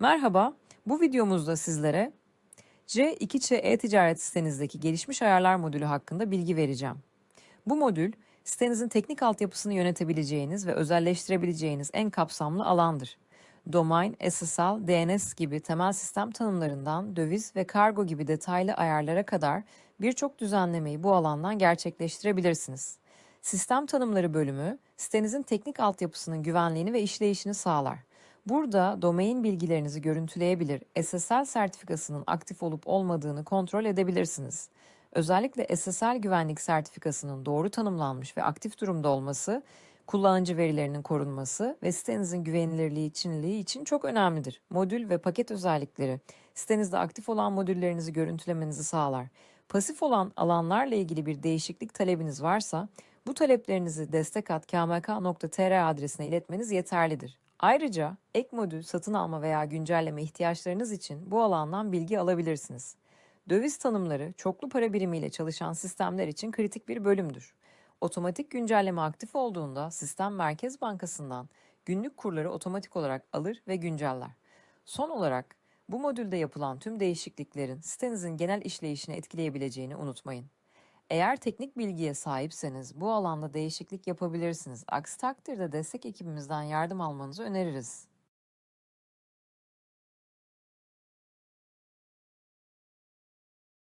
Merhaba, bu videomuzda sizlere C2Ç e-ticaret sitenizdeki gelişmiş ayarlar modülü hakkında bilgi vereceğim. Bu modül, sitenizin teknik altyapısını yönetebileceğiniz ve özelleştirebileceğiniz en kapsamlı alandır. Domain, SSL, DNS gibi temel sistem tanımlarından döviz ve kargo gibi detaylı ayarlara kadar birçok düzenlemeyi bu alandan gerçekleştirebilirsiniz. Sistem tanımları bölümü, sitenizin teknik altyapısının güvenliğini ve işleyişini sağlar. Burada domain bilgilerinizi görüntüleyebilir, SSL sertifikasının aktif olup olmadığını kontrol edebilirsiniz. Özellikle SSL güvenlik sertifikasının doğru tanımlanmış ve aktif durumda olması, kullanıcı verilerinin korunması ve sitenizin güvenilirliği içinliği için çok önemlidir. Modül ve paket özellikleri sitenizde aktif olan modüllerinizi görüntülemenizi sağlar. Pasif olan alanlarla ilgili bir değişiklik talebiniz varsa bu taleplerinizi destekat.kmk.tr adresine iletmeniz yeterlidir. Ayrıca ek modül satın alma veya güncelleme ihtiyaçlarınız için bu alandan bilgi alabilirsiniz. Döviz tanımları çoklu para birimiyle çalışan sistemler için kritik bir bölümdür. Otomatik güncelleme aktif olduğunda sistem Merkez Bankası'ndan günlük kurları otomatik olarak alır ve günceller. Son olarak bu modülde yapılan tüm değişikliklerin sitenizin genel işleyişini etkileyebileceğini unutmayın. Eğer teknik bilgiye sahipseniz bu alanda değişiklik yapabilirsiniz. Aksi takdirde destek ekibimizden yardım almanızı öneririz.